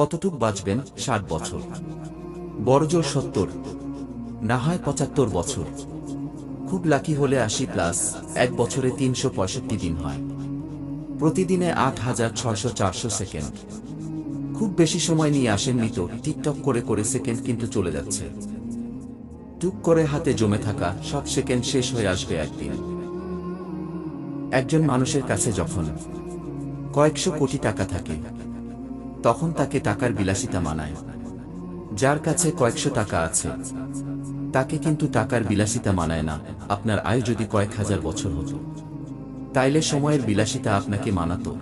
কতটুক বাঁচবেন? ষাট বছর। বড়জোর সত্তর, না হয় পঁচাত্তর বছর। খুব লাকি হলে আশি প্লাস, এক বছরে তিনশো পঁয়ষট্টি দিন হয়। প্রতিদিনে আট হাজার ছয়শো চারশো সেকেন্ড। খুব বেশি সময় নিয়ে আসেননি তো, টিকটক করে করে সেকেন্ড কিন্তু চলে যাচ্ছে। টুক করে হাতে জমে থাকা সব সেকেন্ড শেষ হয়ে আসবে একদিন। একজন মানুষের কাছে যখন কয়েকশো কোটি টাকা থাকে তখন তাকে টাকার বিলাসিতা মানায়। যার কাছে কয়েকশো টাকা আছে, তাকে কিন্তু টাকার বিলাসিতা মানায় না। আপনার আয়ু যদি কয়েক হাজার বছর হতো, তাইলে সময়ের বিলাসিতা আপনাকে মানাতো।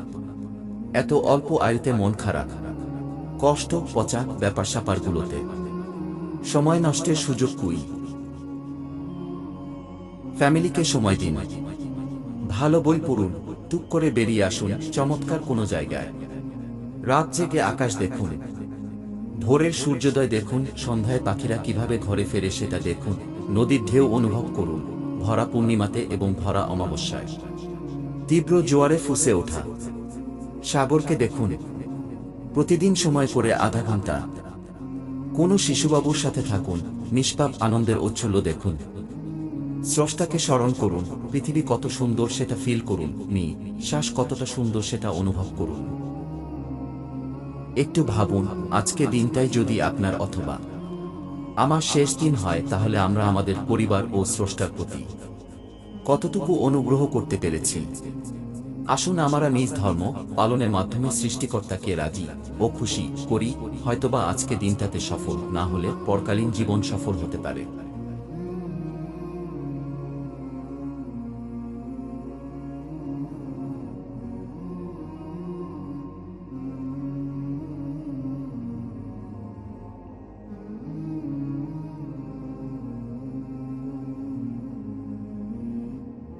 এত অল্প আয়ুতে মন খারাপ, কষ্ট, পচা ব্যাপার স্যাপারগুলোতে সময় নষ্টের সুযোগ কুই? ফ্যামিলিকে সময় দিন। ভালো বই পড়ুন, টুক করে বেরিয়ে আসুন চমৎকার কোনো জায়গায়। রাত জেগে আকাশ দেখুন। ভোরের সূর্যোদয় দেখুন, সন্ধ্যায় পাখিরা কীভাবে ঘরে ফেরে সেটা দেখুন, নদীর ঢেউ অনুভব করুন, ভরা পূর্ণিমাতে এবং ভরা অমাবস্যায়। তীব্র জোয়ারে ফুসে ওঠা। সাগরকে দেখুন। প্রতিদিন সময় করে আধা ঘণ্টা কোনো শিশুবাবুর সাথে থাকুন, নিষ্পাপ আনন্দের ঐচ্ছল্য দেখুন। স্রষ্টাকে স্মরণ করুন, পৃথিবী কত সুন্দর সেটা ফিল করুন নি শ্বাস কতটা সুন্দর সেটা অনুভব করুন। একটু ভাবুন, আজকে দিনটাই যদি আপনার অথবা আমার শেষ দিন হয়, তাহলে আমরা আমাদের পরিবার ও স্রষ্টার প্রতি কতটুকু অনুগ্রহ করতে পেরেছি? আসুন আমরা নিজ ধর্ম পালনের মাধ্যমে সৃষ্টিকর্তাকে রাজি ও খুশি করি, হয়তোবা আজকে দিনটাতে সফল না হলে পরকালীন জীবন সফল হতে পারে।